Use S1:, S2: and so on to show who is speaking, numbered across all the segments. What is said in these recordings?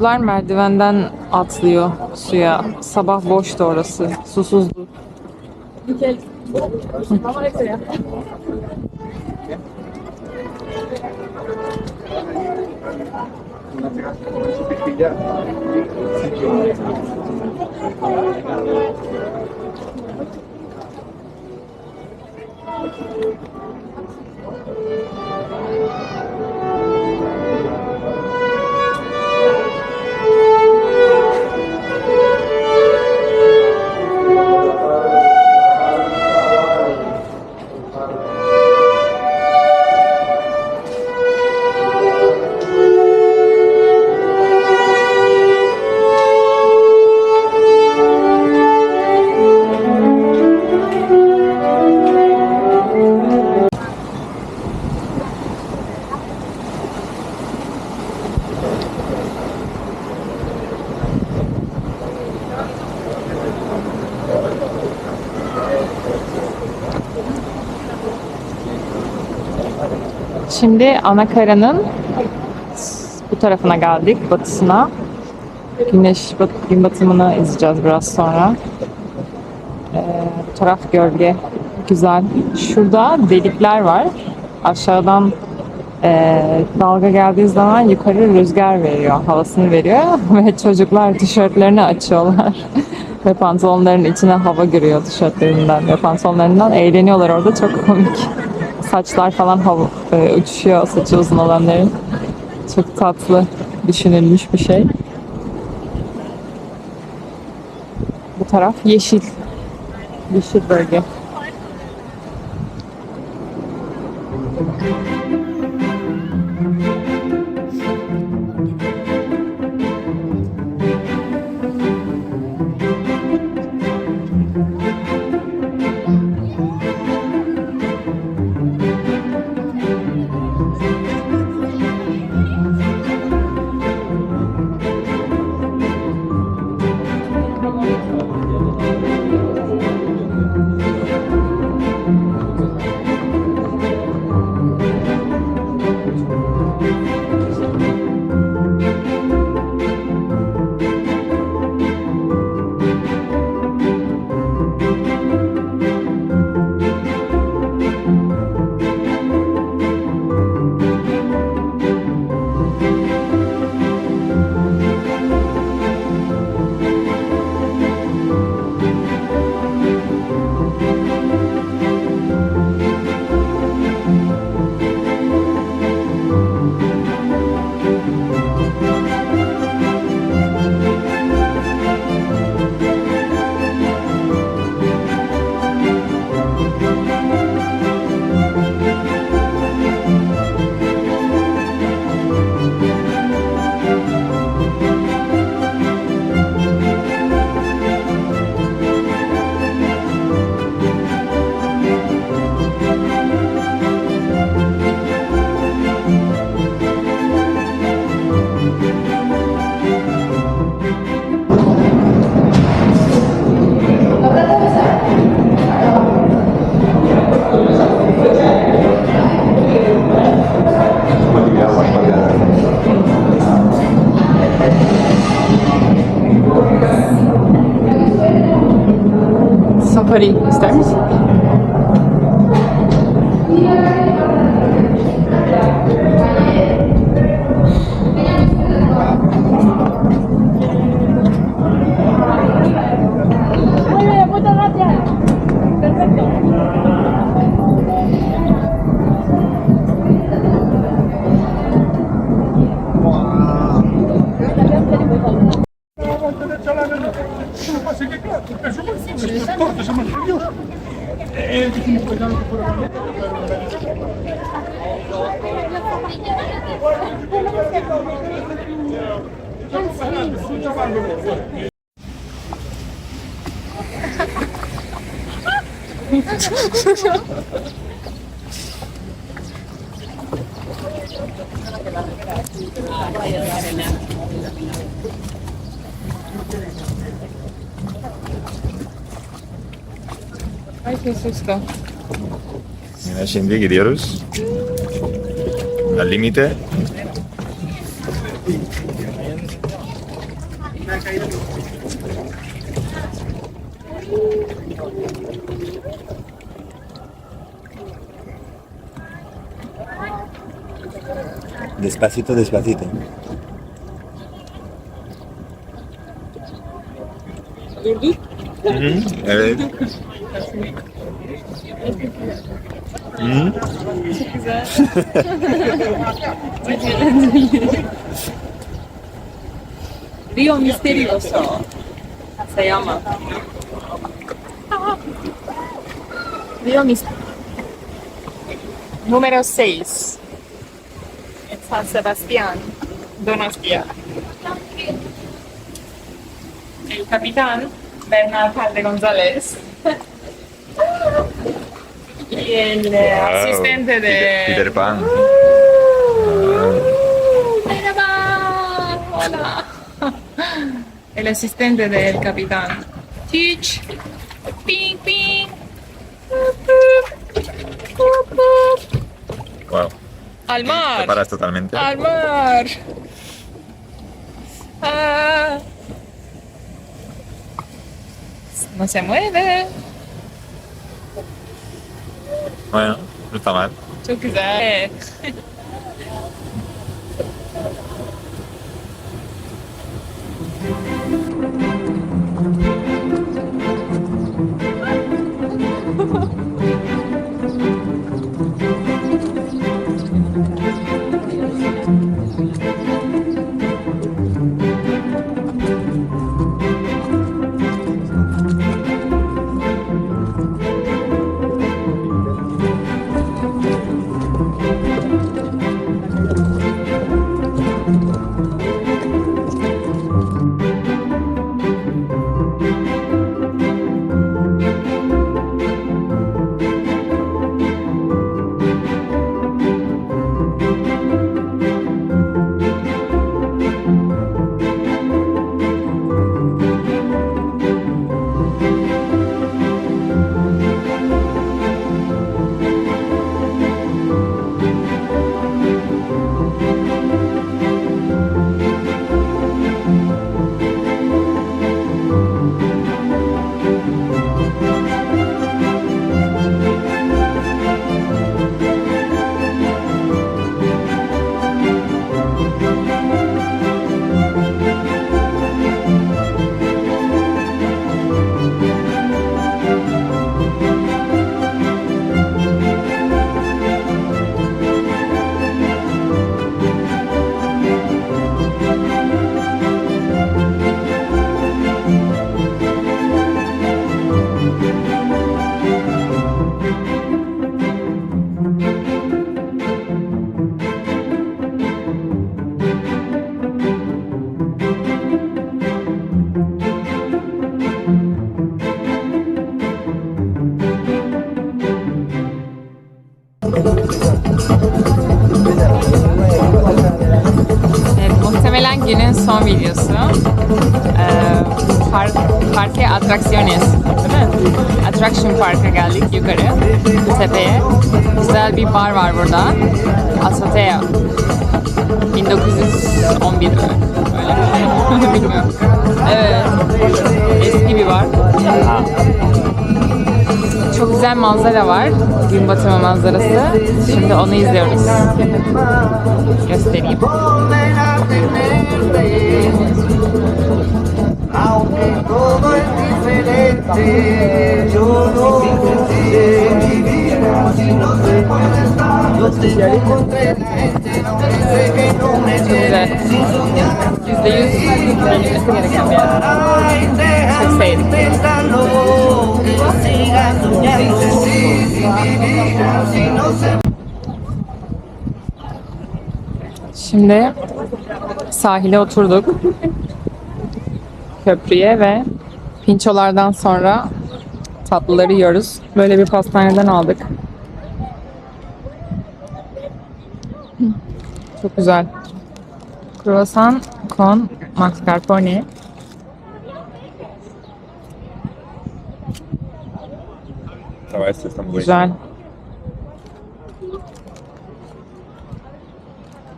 S1: Çocuklar merdivenden atlıyor suya. Sabah boştu orası. Susuzdu. Şimdi Anakara'nın bu tarafına geldik, batısına. Güneş bat gün batımını izleyeceğiz biraz sonra. Ee, bu taraf gölge, güzel. Şurada delikler var. Aşağıdan e, dalga geldiği zaman yukarı rüzgar veriyor, havasını veriyor ve çocuklar tişörtlerini açıyorlar ve pantolonların içine hava giriyor tişörtlerinden ve pantolonlarından eğleniyorlar orada çok komik. Saçlar falan hava, e, uçuşuyor saçı uzun olanların. Çok tatlı düşünülmüş bir şey. Bu taraf yeşil. Yeşil bölge. Ay Francisco.
S2: Mira, şimdi gidiyoruz. Al límite. Despacito, despacito.
S1: Durduk.
S2: Hı.
S1: Rio Misterioso. Se llama. Rio Misterioso. Número 6. En San Sebastián, Donostia. El capitán Bernal Calde González. y el eh,
S2: Wow.
S1: asistente de...
S2: Peter Pan.
S1: Merhaba. Hola. El asistente del capitán. Teach. Ping, ping.
S2: Wow.
S1: Al
S2: Te
S1: mar.
S2: paras totalmente.
S1: Al mar. Ah. No se mueve.
S2: Bueno, no está mal.
S1: Çok güzel. Günün son videosu. Ee, park, Parque Atracciones, değil mi? Attraction Park'a geldik yukarı, tepeye. Güzel bir bar var burada. Azotea. 1911 mi? Öyle mi? Bilmiyorum. Evet. Eski bir bar. Çok güzel manzara var. Gün batımı manzarası. Şimdi onu izliyoruz. Göstereyim.
S3: yo no sé si no se puede
S1: Çok
S3: soñar.
S1: Yüzde yüz beğenilmesi gereken bir yer.
S3: Se
S1: Şimdi sahile oturduk. Köprüye ve pinçolardan sonra tatlıları yiyoruz. Böyle bir pastaneden aldık. Çok güzel. Kruvasan con mascarpone. Güzel.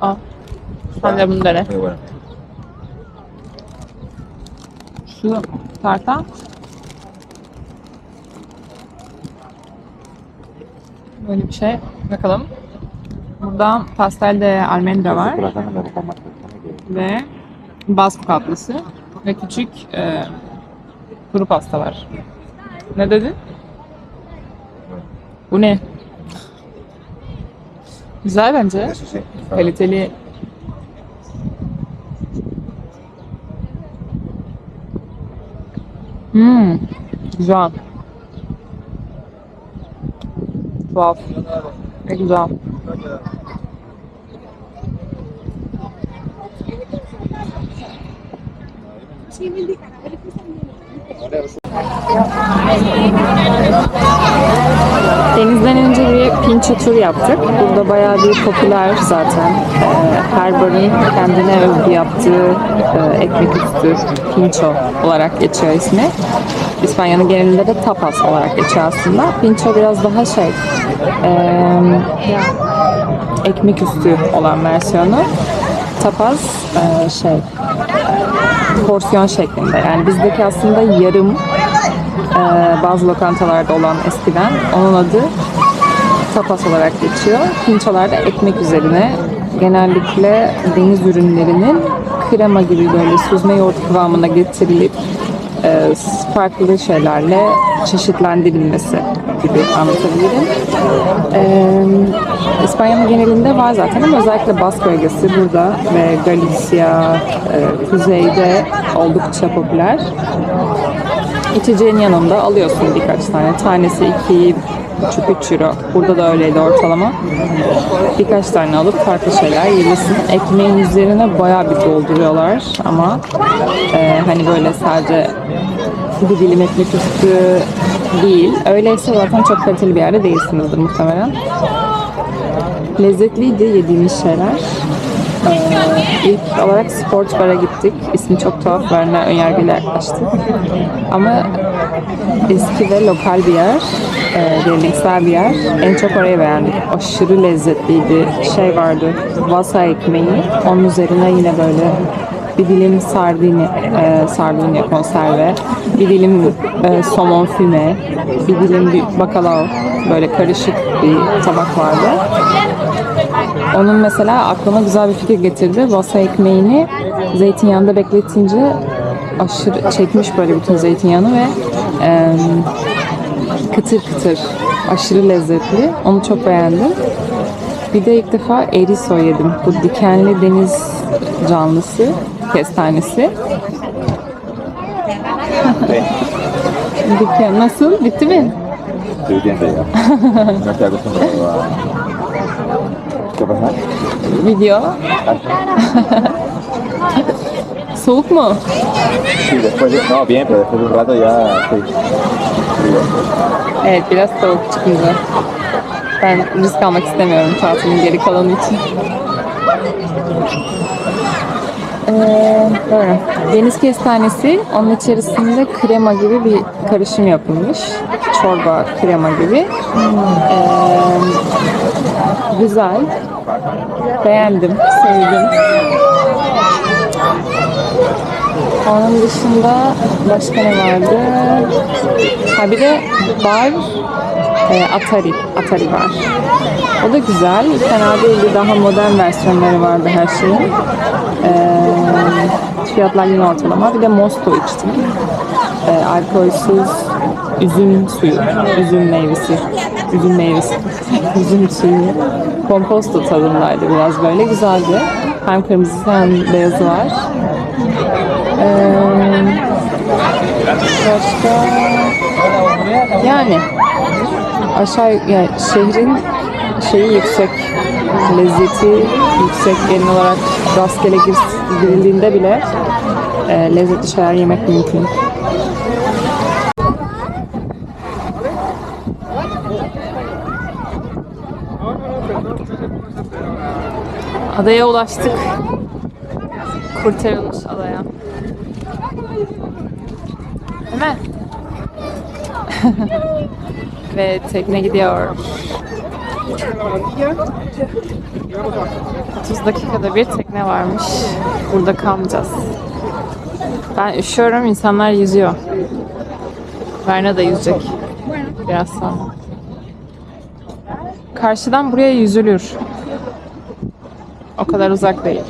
S1: Al. Sen de bunu dene. Şu tarta böyle bir şey. Bakalım. Burada pastel de almendra var ve basko tatlısı ve küçük e, kuru pasta var. Ne dedin? Bu ne? Güzel bence. Kaliteli. Hmm, güzel. Tuhaf. Ne güzel. Denizden önce bir pinço tur yaptık. Burada bayağı bir popüler zaten. Ee, her barın kendine özgü yaptığı e, ekmek üstü pinço olarak geçiyor ismi. İspanya'nın genelinde de tapas olarak geçiyor aslında. Pinço biraz daha şey, e, ekmek üstü olan versiyonu. Tapas e, şey, porsiyon şeklinde. Yani bizdeki aslında yarım ee, bazı lokantalarda olan eskiden. Onun adı tapas olarak geçiyor. Pinçolar da ekmek üzerine genellikle deniz ürünlerinin krema gibi böyle süzme yoğurt kıvamına getirilip e, farklı şeylerle çeşitlendirilmesi gibi anlatabilirim. Ee, İspanya'nın genelinde var zaten ama özellikle Bask bölgesi burada ve Galicia e, kuzeyde oldukça popüler. İçeceğin yanında alıyorsun birkaç tane. Tanesi 2,5-3 euro. Burada da öyleydi ortalama. Birkaç tane alıp farklı şeyler yiyebilirsin. Ekmeğin üzerine bayağı bir dolduruyorlar ama e, hani böyle sadece bir dilim ekmek üstü değil. Öyleyse zaten çok kaliteli bir yerde değilsinizdir muhtemelen. Lezzetliydi yediğimiz şeyler. Ee, ilk olarak sport bara gittik. İsmi çok tuhaf. Verna önyargıyla yaklaştık. Ama eski ve lokal bir yer. E, geleneksel bir yer. En çok orayı beğendik. Aşırı lezzetliydi. Şey vardı. Vasa ekmeği. Onun üzerine yine böyle bir dilim sardini, e, sardunya konserve, bir dilim e, somon füme, bir dilim bir bakalau, böyle karışık bir tabak vardı. Onun mesela aklıma güzel bir fikir getirdi. Vasa ekmeğini zeytinyağında bekletince aşırı çekmiş böyle bütün zeytinyağını ve e, kıtır kıtır aşırı lezzetli. Onu çok beğendim. Bir de ilk defa eriso yedim. Bu dikenli deniz canlısı, kestanesi. Diken nasıl? Bitti mi?
S2: Estoy bien ya. No estoy acostumbrado a... ¿Qué pasa?
S1: Video. Soğuk mu?
S2: Sí, después de... No, bien, pero después de un rato ya... Sí.
S1: Evet biraz soğuk çıkınca. Ben risk almak istemiyorum tatilin geri kalanı için. Ee. Deniz kestanesi, onun içerisinde krema gibi bir karışım yapılmış. Çorba krema gibi. Ee, güzel. Beğendim, sevdim. Onun dışında başka ne vardı? Ha bir de bar e, Atari. Atari var. O da güzel. Fena değildi. Daha modern versiyonları vardı her şeyin. E, fiyatlar yine ortalama. Bir de Mosto içtim. E, alkolsüz üzüm suyu. Üzüm meyvesi. Üzüm meyvesi. üzüm suyu. Komposto tadındaydı biraz böyle. Güzeldi. Hem kırmızısı hem beyazı var. Ee, başka yani aşağı yani şehrin şeyi yüksek lezzeti yüksek genel olarak rastgele gir- girildiğinde bile e, lezzetli şeyler yemek mümkün. Adaya ulaştık. Kurtarılmış adaya. Mi? Ve tekne gidiyor. 30 dakikada bir tekne varmış. Burada kalmayacağız. Ben üşüyorum, insanlar yüzüyor. Verna da yüzecek. Biraz sonra. Karşıdan buraya yüzülür. O kadar uzak değil.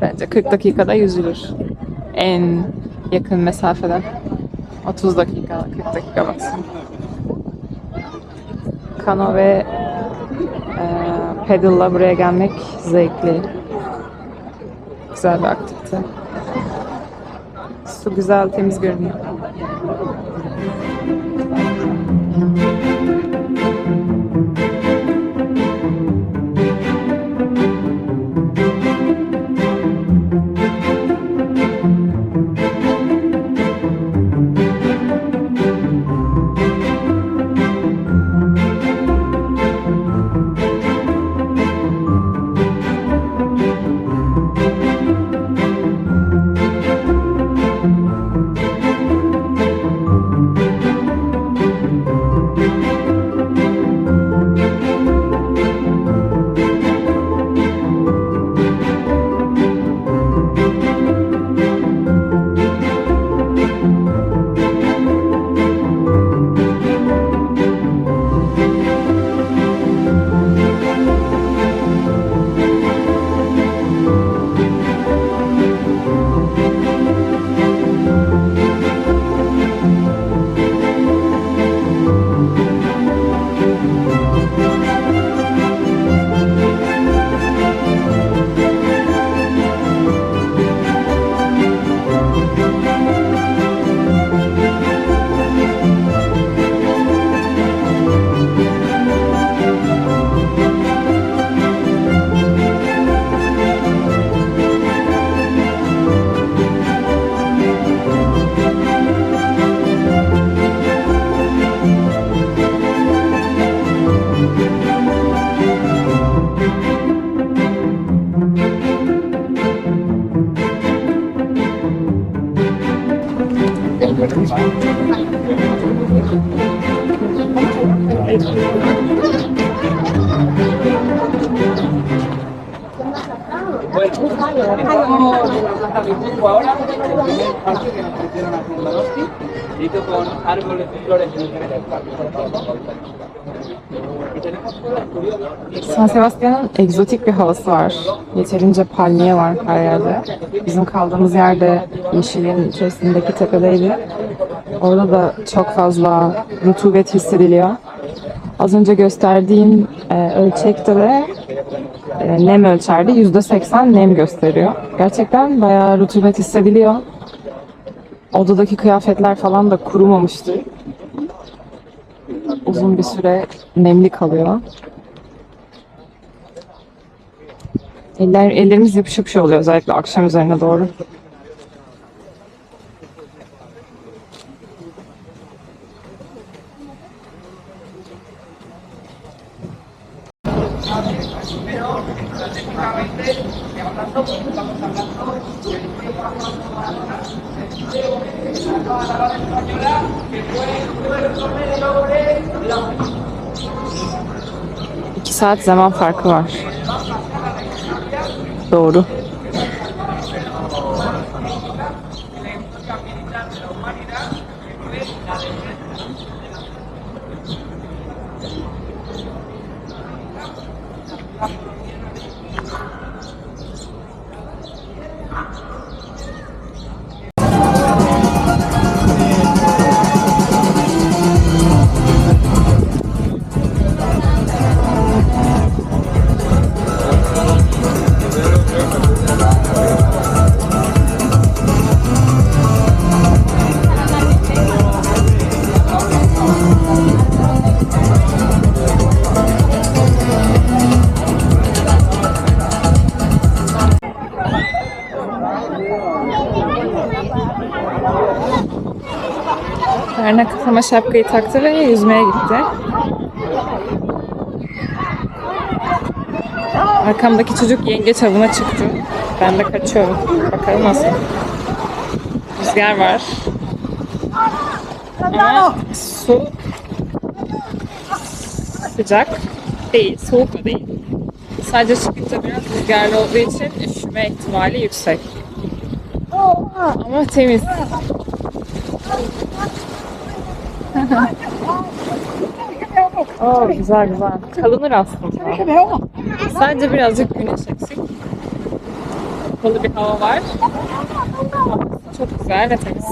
S1: Bence 40 dakikada yüzülür. En yakın mesafeden. 30 dakika, 40 dakika maksimum. Kano ve pedal'la buraya gelmek zevkli. Güzel bir aktivite. Su güzel, temiz görünüyor. San Sebastian'ın egzotik bir havası var. Yeterince palmiye var her yerde. Bizim kaldığımız yerde yeşilin içerisindeki tepedeydi. Orada da çok fazla rutubet hissediliyor. Az önce gösterdiğim e, ölçekte de e, nem ölçerdi. %80 nem gösteriyor. Gerçekten bayağı rutubet hissediliyor. Odadaki kıyafetler falan da kurumamıştı. Uzun bir süre nemli kalıyor. Eller, ellerimiz yapış yapış oluyor özellikle akşam üzerine doğru. İki saat zaman farkı var. Doğru. Kafama şapkayı taktı ve yüzmeye gitti. Arkamdaki çocuk yengeç avına çıktı. Ben de kaçıyorum. Bakalım nasıl. Rüzgar var. Ama su sıcak değil, soğuk da değil. Sadece çıkınca biraz rüzgarlı olduğu için üşüme ihtimali yüksek. Ama temiz. Oo, güzel güzel. Kalınır aslında. Sadece birazcık güneş eksik. Kapalı bir hava var. Çok güzel ve temiz.